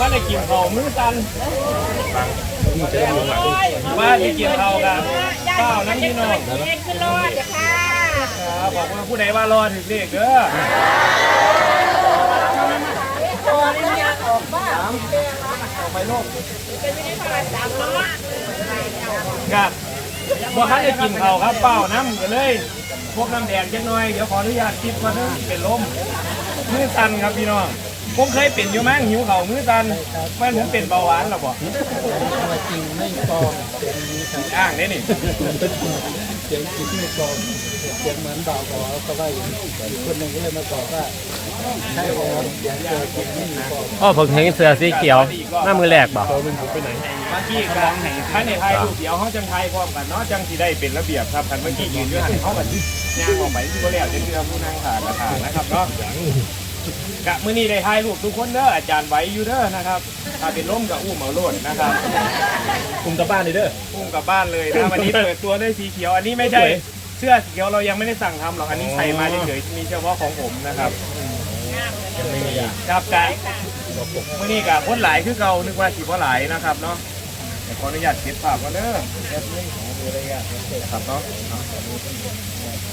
ว่าได้กินเขามือตันว่าได้กินเขาวกันข้าวน้ำพี่นองเองขึ้นรอดค่ะครับอกว่าผู้ใดว่ารอถึงเลขเด้อตัวนี้ยังออกบ้าไปโลกเด้อครับบ่ทันได้กินเขาครับเป้าน้ำกันเลยพวกน้ำแดงจักน่อย เดี๋ยวขออนุญาตคิดว่าเด้อเป็นลมมือตันครับพี่น้อง ผมเคยเป็นอยู่มั้งหิวข้าวมือตันแม่นผมเป็นเบาหวานหรอบ่จริงไม่ปลอมอ้างได้นี่เสียงจริงไม่ปลอมเสียงเหมือนบ่าวขอเขาว่าอย่างนี้อีกคนหนึ่งก็เลยมาบอกว่าใช่ครับเสียงเจอจริงไม่มีปลอมอ๋อผมเห็นเสือสีเขียวหน้ามือแรกบ่เมื่อกี้กำลังให้ท่านในไทยรูปเดียวเขาจังไทยพร้อมกันเนาะจังที่ได้เป็นระเบียบครับคันเมื่อกี้ยืนอยู่หันเขาแบบย่างออกไปที่ก็แล้วจะเชื่อผู้นั่งขากระถางนะครับเนาะ กะมื้อนี้ได้ถ่ายรูปทุกคนเด้ออาจารย์ไหวอยู่เด้อนะครับถ้าเป็นล้มกับอุ้มเอาโลดนะครับคุมกลับบ้านเลยเด้อ อุ้มกลับบ้านเลยนะวันนี้เปิดตัวด้วยสีเขียวอันนี้ไม่ใช่เสื้อสีเขียวเรายังไม่ได้สั่งทำหรอกอันนี้ใส่มาเฉยๆมีเฉพาะของผมนะครับครับกะมื้อนี้กะคนหลายคือเก่านึกว่าสิบ่หลายนะครับเนาะแต่ขออนุญาตเก็บภาพก่อนเด้อแอดมินของดูได้ยากครับเนาะ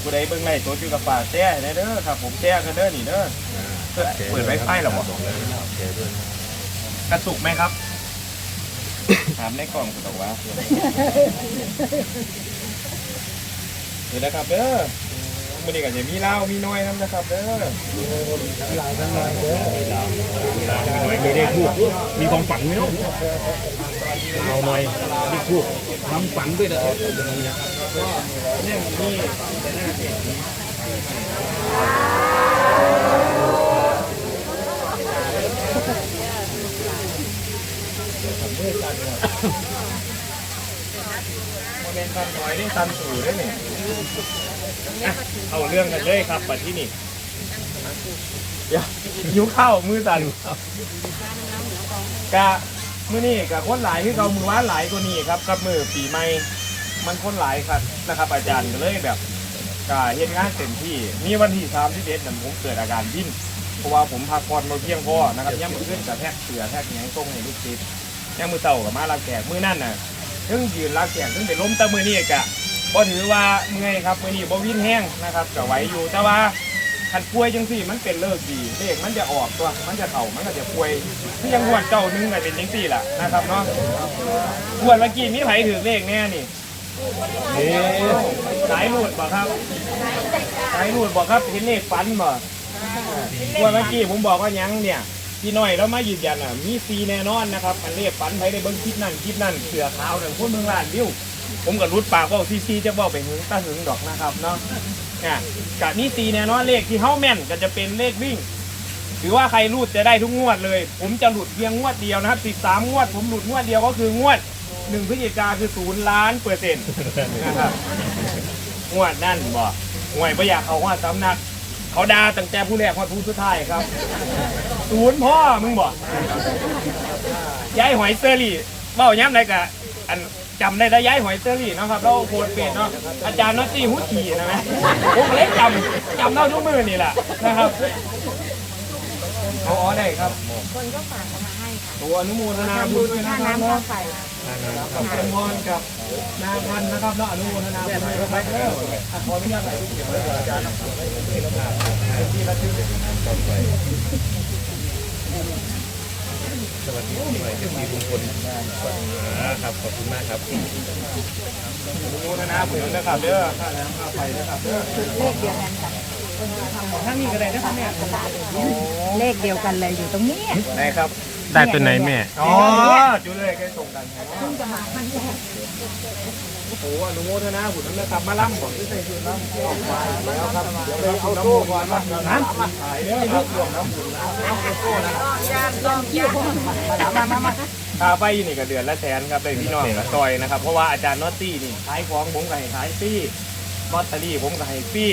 ผู้ใดเบิ่งไลฟ์สดอยู่กับฝากแชร์ให้เด้อครับผมแชร์กันเด้อนี่เด้อ เปิดไวไฟหรอบ่กระตุกไหมครับ ถามในกล่องสุดบอกว่าเดี๋ยวนะครับเด้อมื่อนี้ก็จะมีเหล้ามีน้อยน้ำนะครับเด้อหลายทั้งหลายเด้อมีเลขทูบมีความฝันไหมเนาะเอาหน่อยเลขทูบทำฝันด้วยนะเนี่ยมีแต่หน้าเพจนี้โมเมน ต์ตันถอตันสู่ได้นี่อะเอาเรื่องกันเลยครับปัดที่นี่เดี๋ยวหิวข้าวมือตันกะมือนี่กะคนหลายคือเกามือว่านหลายกว่านี้ครับกับมือปีใหม่มันคนหลายครับนะครับอาจารย์ก็เลยแบบกะเฮ็ดงานเต็มที่มีวันที่สามที่เด็ดนั่นผมเกิดอาการดิ้นเพราะว่าผมพักผ่อนมาเพียงพอนะครับย่ำมือขึ้นกับแทกเสือแทกแหงตรงให้ลูกศิษย์ย่ำมือเต่ากับมาลาแขกมือนั่นน่ะเพิ่งยืนลาแขกเพิ่งไปล้มตะมือนี่กะ บ่ถือว่าเมื่อยครับมือนี่บ่วิ่นแห้งนะครับก็ไหวอยู่แต่ว่าคันป่วยจังสี่มันเป็นเลิกดีเลขมันจะออกตัวมันจะเข่ามันก็จะป่วยที่ยังหวดเจ้านึงก็เป็นจังสี่ล่ะนะครับเนาะหวดเมื่อกี้มีไผถือเลขแน่นี่นี่สายหลุดบ่ครับสายหลุดบ่ครับเห็นเลขฟันบ่หวดเมื่อกี้ผมบอกว่ายังเนี่ยพี่น้อยแล้วมายืนยันอะมีซีแน่นอนนะครับมันเลขฟันไผได้เบิ้งคลิปนั่นคลิปนั่นเสือขาวหนึ่งคนเมืองลานวิว ผมก็รุดปากว่าซีซีจะบอกไปหึงตาหึงดอกนะครับเนาะอะกะนี่ตีแน่นอนเลขที่เฮ้าแม่นก็จะเป็นเลขวิ่งหรือว่าใครรูดจะได้ทุกงวดเลย ผมจะหลุดเพียงงวดเดียวนะครับ13งวด ผมหลุดงวดเดียวก็คืองวดหนึ่งพฤศจิกาคือศูนย์ล้านเปอร์เซ็นต์นะครับงวดนั่นบ่งวยไม่อยากเขาว่าสำนัก เขาด่าตั้งแต่ผู้แรกมาผู้สุดท้ายครับ ศูนย์พ่อมึงบอกย้ายหอยเซอรี่เบ้าย้ำได้กะอัน จำได้แล้วย้ายหอยเซอรี่เนาะครับเราโพสต์เป็นเนาะอาจารย์นอตตี้ฮุตทีนะไหมผมก็เล็กจำจำเท่าทุกมือนี่แหละนะครับเอาอ๋อได้ครับคนก็ฝากมาให้ค่ะตัวอนุโมทนาบุญด้วยนะค่าครับน้ำค่าเนาะไฟกับจำนวนกับนาพันนะครับเนาะอนุโมทนาบุญด้วยครับเด้ออะขออนุญาตถ่ายรูปเก็บไว้ก่อนอาจารย์นะครับที่ระลึก ครับขอบคุณมากครับอนุโมทนาบุญนะครับเด้อค่าน้ำค่าไฟนะครับเด้อเลขเดียวกันค่ะถ้านนี้ก็ได้นะครับเนี่ยเลขเดียวกันเลยอยู่ตรงนี้ไหนครับ ได้ตัวไหนแม่ อ๋อจุเลยแค่ส่งกันซึ่งจะมาครั้งแรกโอ้โหอนุโมทนาบุญนะครับมาล่ำก่อนที่ใส่ชุดน้ำออกมาแล้วครับเดี๋ยวไปเอาน้ำบุญก่อนว่าน้ำขายเด้อครับรวมน้ำบุญนะเอาโก้นะครับลองคิวมามามาค่าไฟนี่ก็เดือนละแสนครับได้พี่น้องละซอยนะครับ เพราะว่าอาจารย์นอตตี้นี่ขายของผมก็ให้ขายฟรีลอตเตอรี่ผมก็ให้ฟรี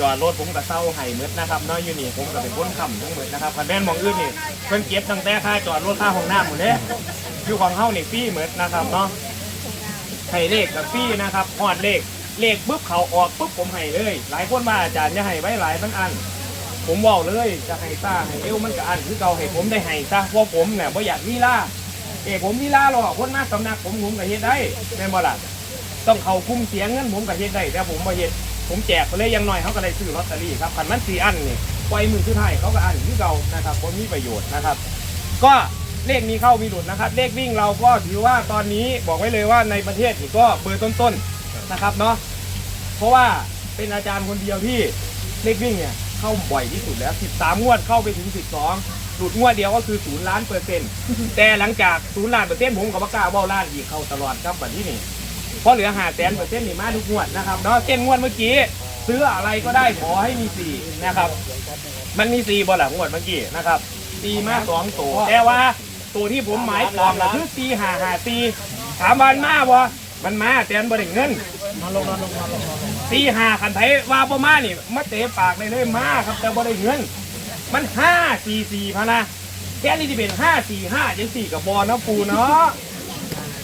จอดรถผมก็เศร้าให้หมืดนะครับเน้อยอยู่นี่ผมก็เป็นคนค้ำทั้งหมดนะครับคันแม่นหมองอื่นนี่เพิ่นเก็บตั้งแต่ค่าจอดรถค่าห้องน้ำหมดเลยอยู่ของเฮานี่ฟรีหมดนะครับเนาะให้เลขกับพี่นะครับหอดเลขเลขปุ๊บเขาออกปุ๊บผมให้เลย หลายคนมาอาจารย์จะให้ไว้หลายมันอัน ผมบอกเลยจะให้ซ่าให้เอวมันก็อันคือเก่าให้ผมได้ให้ซะเพราะผมเนี่ยบ่อยากมีล่าเอยผมมีล่าหรอกคนมาสำนักผมผมก็เฮ็ดได้แม่นบ่ล่ะต้องเขาคุมเสียงเงินผมก็เฮ็ดได้แต่ผมบ่เฮ็ด ผมแจกไปเลยยังน้อยเขาก็ได้ซื้อลอตเตอรี่ครับคันมันสีอันนี่ปล่อยมือคือไทายเขาก็อันคือเก่านะครับผมมีประโยชน์นะครับ ก็เลขมีเข้ามีหลุดนะครับ เลขวิ่งเราก็ถือว่าตอนนี้บอกไว้เลยว่าในประเทศนี่ก็เบอร์ต้นๆนะครับเนาะเพราะว่าเป็นอาจารย์คนเดียวที่เลขวิ่งเนี่ยเข้าบ่อยที่สุดแล้ว 13 งวดเข้าไปถึง 12 หลุดงวดเดียวก็คือศูนย์ล้านเปอร์เซ็นต์แต่หลังจากศูนย์ล้านเปอร์เซ็นต์ผมกับปากกล้าเบ้าล้านอีกเข้าตลอดครับแบบนี้นี่ เพราะเหลือหาแสนเปอร์เซ็นต์นี่มาทุกงวดนะครับเนาะเช่นงวดเมื่อกี้ ซื้ออะไรก็ได้ขอให้มีสี่นะครับ มันมีสี่บอลหลังงวดเมื่อกี้นะครับตีมาสองตัวแต่ว่าตัวที่ผมหมายปองก็คือตีหาหาตีถามวันมาบ่มันมาแต่มันบ่ได้เงินตีหาขันไทยว่าบ่มานี่มาเตะปากเลยเลยมาครับแต่บ่ได้เงิน มันห้าสี่สี่พะนะแค่นี้ที่เป็นห้าสี่ห้าจังสี่กับบอลนะปูเนาะ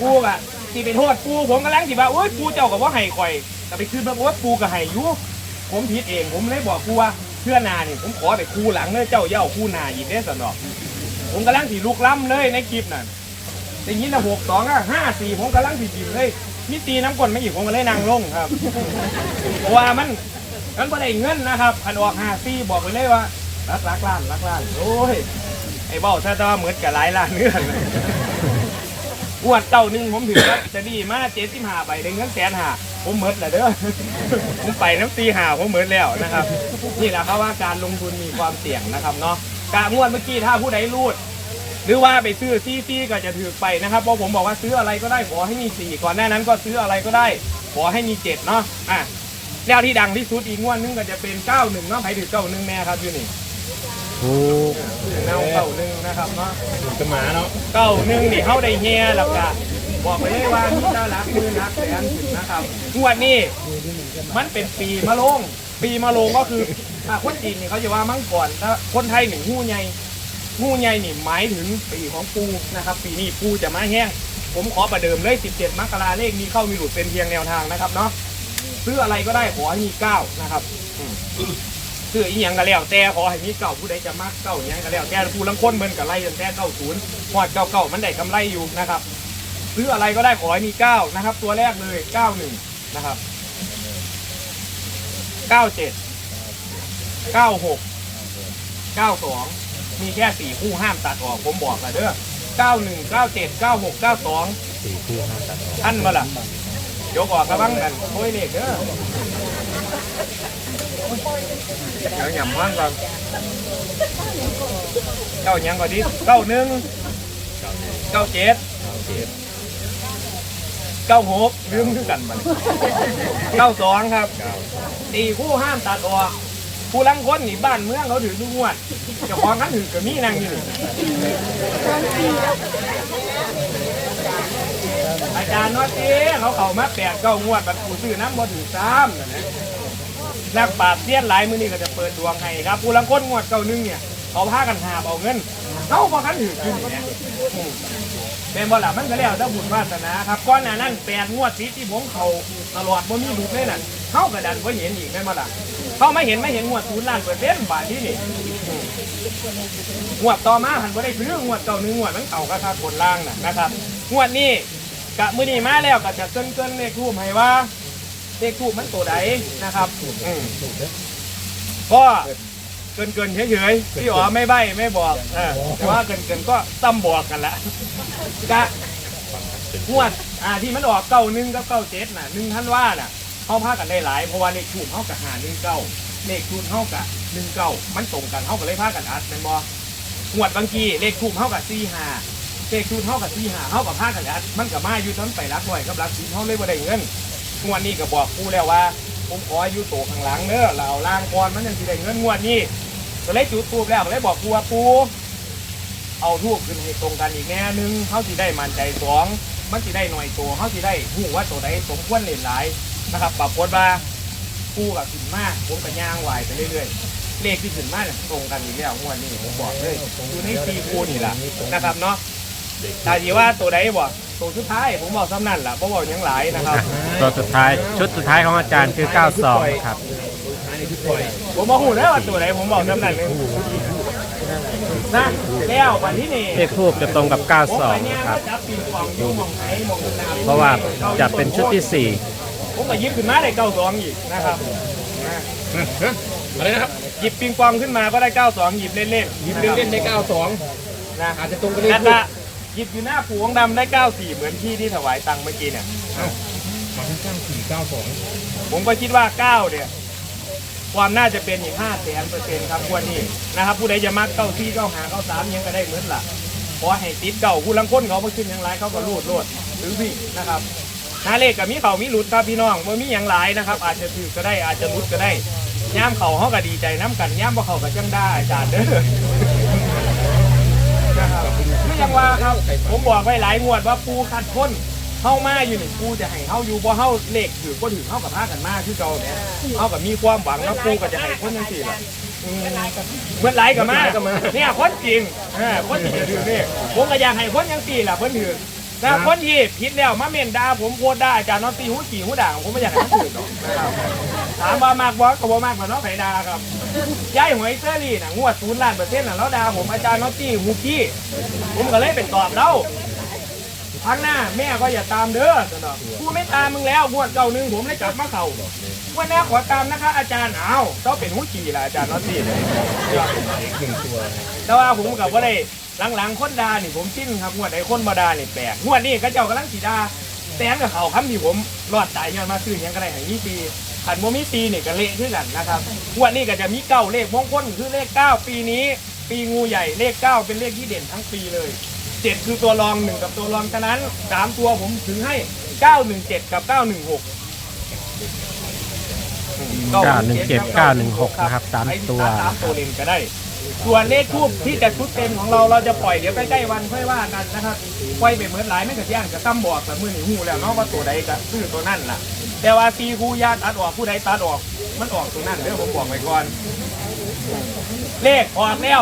ปูกะ ที่เป็นโทษปูผมกำลังสิว่าโอ้ยปูเจ้ากับว่าไห้ข่อยแต่ไปคืนมาว่าปูกับไห้อยุผมผิดเองผมเลยบอกปูว่าเพื่อนานี่ผมขอไปคู่หลังเลยเจ้าเย่าคู่นาอีกได้สนอกผมกำลังสีลุกล้ำเลยในคลิปนั่นแต่ยินละหกสองอะห้าสี่ผมกำลังสีจิบเลยมีตีน้ำก้นไม่อีกผมก็เลยนั่งลงครับ เพราะว่ามันมันบ่ได้เงินนะครับคันออกห้าสี่บอกไปเลยว่ารักรักล้านรักล้านโอ้ยไอ้เบ้าซะแต่ว่าเหมือนกับหลายล้านเงื่อน อวดเต่าหนึ่งผมถือว่าจะดีมากเจ็ดสิบห้าใบได้เงินแสนห้าผมเหมิดแหละเด้อ ผมไปน้ำตีห้าผมเหมิดแล้วนะครับ นี่แหละครับว่าการลงทุนมีความเสี่ยงนะครับเนาะกางวดเมื่อกี้ถ้าผู้ใดรูด หรือว่าไปซื้อซีซีก็จะถือไปนะครับเพราะผมบอกว่าซื้ออะไรก็ได้ขอให้มีสี่ก่อนหน้านั้นก็ซื้ออะไรก็ได้ ขอให้มีเจ็ดเนาะอะแล้วที่ดังที่สุดอีกงวดนึงก็จะเป็นเก้าหนึ่งเนาะใครถือเก้าหนึ่งแม่ครับอยู่นี่ ถูกแนวเก้าหนึ่งนะครับเนาะจะมาเนาะเก้าหนึ่งนี่เข้าได้เฮียแล้วก็บอกไปเลยว่ามีเจ้ารักมือนักแสนถึงนะครับงวดนี้มันเป็นปีมะโรงปีมะโรงก็คืออะคนจีนนี่เขาจะว่ามั่งก่อนถ้าคนไทยหนึ่งหู้ใหญ่หู้ใหญ่นี่หมายถึงปีของปูนะครับ ปีนี้ปูจะมาแห้ง ผมขอประเดิมเลย 17 มกราเลขนี้เข้ามีหลุดเป็นเพียงแนวทางนะครับเนาะซื้ออะไรก็ได้ขอให้มีเก้านะครับ ซื้ออีหยังก็แล้วแต่ขอให้มีเก่าผู้ใดจะมักเก่าอีหยังก็แล้วแต่ผู้ลังคนเบิ่นกับไล่ตั้งแต่เก้าศูนย์พอดเก้าเก้ามันได้กำไรอยู่นะครับซื้ออะไรก็ได้ขอให้มีเก้านะครับ ตัวแรกเลยเก้าหนึ่งนะครับเก้าเจ็ดเก้าหกเก้าสองมีแค่สี่คู่ห้ามตัดออกผมบอกเลยเด้อเก้าหนึ่งเก้าเจ็ดเก้าหกเก้าสองสี่คู่ห้ามตัดออกท่านมาล่ะยกออกกระบังนั่นโอ้ยเด็กเด้อ เดี๋ยวหย่ำว่างก่อนเก้าหยังก่อนดิเก้าหนึ่งเก้าเจ็ดเก้าหกลืมคือกันมันเก้าสองครับตีคู่ห้ามตัดออกผู้ลังคนนี่บ้านเมืองเขาถือทุกงวดเจ้าของนั้นถือกับมีนังอยู่อาจารย์นอตีเขาเข้ามาแปดเก้างวดบัตรผู้ซื้อน้ำบ่ถือซ้ำนั่นนะ นักปราบเสี้ยนหลายมือนี่ก็จะเปิดดวงให้ครับผู้ลังคนงวดเก้าหนึงเนี่ยเขาพากันหาบเอาเงินเขาพอกันถือขึ้นเนี่ยเป็นบ่ล่ะมันก็แล้วแต่บุญวาสนาครับก้อนหน้านั้นแปดงวดติดที่ผมเขาตลอดบ่มีดุเลยนั่นเขากระดันบ่เห็นอีกแม่นบ่ล่ะเขาไม่เห็นไม่เห็นงวดศูนย์ล้านเปอร์เซ็นบาทที่นี่งวดต่อมาหันบ่ได้ซื้องวดเก่าหนึ่งงวดมันเก่ากระทาคนล่างน่ะนะครับงวดนี้กะมือนี้มาแล้วก็จะเกินเกินเลขทูบให้ว่า เลขทูบมันตัวใดนะครับอืมก็เกินเกินๆเฉยๆพี่อ๋อไม่ใบไม่บอกเออแต่ว่าเกินเกินๆก็ซ้ำบอกกันละกะงวดอ่าที่มันออกเก้าหนึ่งกับเก้าเจ็ดน่ะหนึ่งท่านว่าน่ะเขาพากันได้หลายเพราะว่าเลขทูบเขากับหาหนึ่งเก้าเลขทูบเขากับหนึ่งเก้ามันตรงกันเขาก็เลยพากันอัดเป็นบอหวดบางทีเลขทูบเท่ากับสี่หาเลขทูบเท่ากับสี่หาเท่ากับห้ากันแล้วมันกับมาอยู่ทั้งไปรักไว้กับรักสีเท่าเลยบ่ได้เงิน งวดนี้ก็บอกกูแล้วว่า ผมขออายุโตข้างหลังเน้อเราเอาล่างก่อนมันยังสิได้เงินงวดนี้ก็เลยจุดทูบแล้วก็เลยบอกกูว่าปูเอาทูบขึ้นให้ตรงกันอีกแน่หนึงเขาสิได้มันใจสองมันสิได้หน่อยโตเขาสิได้หูว่าตัวใดสมควรเล่นหลายนะครับปรากฏว่าปูกับขึ้นมากผมกับย่างไหวไปเรื่อยๆเลขที่ขึ้นมาเนี่ยตรงกันอีกแล้วงวดนี้ผมบอกเลยอยู่ในซีคูนี่แหละนะครับเนาะ แต่ทีว่าตัวใดบอกตัวสุดท้ายผมบอกซ้ำนั่นแหละเพราะบอกยังหลายนะครับ ตัวสุดท้ายชุดสุดท้ายของอาจารย์คือ 92 ครับปล่อยผมมาหูแล้วว่าตัวไหนผมบอกจำนั้นเลยนะแล้ววันที่นี่เลขทูบจะตรงกับ ผมไป92 เนี่ยนะครับ ก็จับปิงปองอยุ่หมองไหนหมองน้ำเพราะว่าจะเป็นชุดที่ ผมก็หยิบขึ้นมาได้เก้าสองอีกนะครับนะฮะอะไรนะครับหยิบปิงปองขึ้นมาก็ได้เก้าสองหยิบเล่นๆหยิบเล่นเล่นได้เก้าสองนะอาจจะตรงกันเลขแล้วทูก็ บหยิบอยู่หน้าปูของดำได้เก้าสี่เหมือนที่ที่ถวายตังค์เมื่อกี้เนี่ยสองเก้าสี่เก้าสองผมก็คิดว่าเก้าเนี่ย ความน่าจะเป็นอีกห้าแสนเปอร์เซ็นต์ครับควรนี่นะครับ ผู้ใดจะมักเก้าที่เก้าหาเก้าสามยังก็ได้เหมือนล่ะเพราะให้ติดเก่าผู้ลังคนเขามาขึ้นอย่างไรเขาก็รูดโลดหรือพี่นะครับหน้าเลขกับมีเขามีหลุดครับพี่น้องว่ามีอย่างไรนะครับ อาจจะถือก็ได้อาจจะหลุดก็ได้ย่ามเขาเขาก็ดีใจน้ำกันย่ามบ่เขาก็จังได้อาจารย์เด้อนะครับ ไม่ยังว่าครับ ผมบอกไว้หลายงวดว่าปูคัดค้นเข้ามาอยู่นี่ปูจะให้เข้าอยู่บ่เข้าเลขถือก็ถือเข้ากับพากันมาคือเก่าเนี่ยเข้ากับมีความหวังแล้วปูก็จะให้คนยังสี่ละอืมเมื่อไหรกับมาเนี่ยคนจริงเออคนจริงจะถือนี่ผมก็อยากให้คนยังสี่ละเพิ่นถือ แต่คนที่ผิดแล้วมาเมนด่าผมโพดได้อาจารย์น้องตีหูขี่หูด่างผมไม่อยากให้มันถือหรอกนะครับถามว่ามากบ่ก็บ่มากกว่าน้องไผ่ดาครับย้ายหวยเซอรี่น่ะงวดศูนย์ล้านเปอร์เซ็นต์น่ะแล้วด่าผมอาจารย์น้องตีหูกี้ผมก็เลยเป็นตอบแล้วครั้งหน้าแม่ก็อย่าตามเด้อสนอกกูไม่ตามมึงแล้วงวดเก่าหนึ่งผมเลยกลับมาเข่า วันนี้ขอตามนะคะ อาจารย์เอาวเจ้าเป็นหูจีล่ะอาจารย์นอตตี้เลยแต่ว่าผมกับว่าได้หลังๆคนดานี่ผมสิ้นครับงวดไอ้คนบดานี่แปลกงวดนี้ก็เจ้ากำลังสีดาแตงกับเขาคำที่ผมรอดตายย้อนมาซื้อหยังก็ได้ให้มีปีขันโมมีปีเนี่ยก็เละขึ้นกันนะครับงวดนี้ก็จะมีเก้าเลขมงคลคือเลขเก้าปีนี้ ปีงูใหญ่เลขเก้าเป็นเลขที่เด่นทั้งปีเลยเจ็ดคือตัวรองหนึ่งกับตัวรองฉะนั้นสามตัวผมถึงให้เก้าหนึ่งเจ็ดกับเก้าหนึ่งหก 917 916นะครับสามตัวสามตัวเลนก็ได้ ส่วนเลขทูบที่จะชุดเต็มของเราเราจะปล่อยเดี๋ยวใกล้ๆวันค่อยว่ากันนะครับปล่อยไปเหมือนหลายไม่กระย่างจะตั้มบอกแต่มือหนีหูแล้วเนาะว่าตัวใดก็ซื้อตัวนั่นล่ะ แต่ว่าตีคูญาติตัดออกผู้ใดตัดออก มันออกตัวนั่นเดี๋ยวผมบอกไว้ก่อน เลขออกแล้ว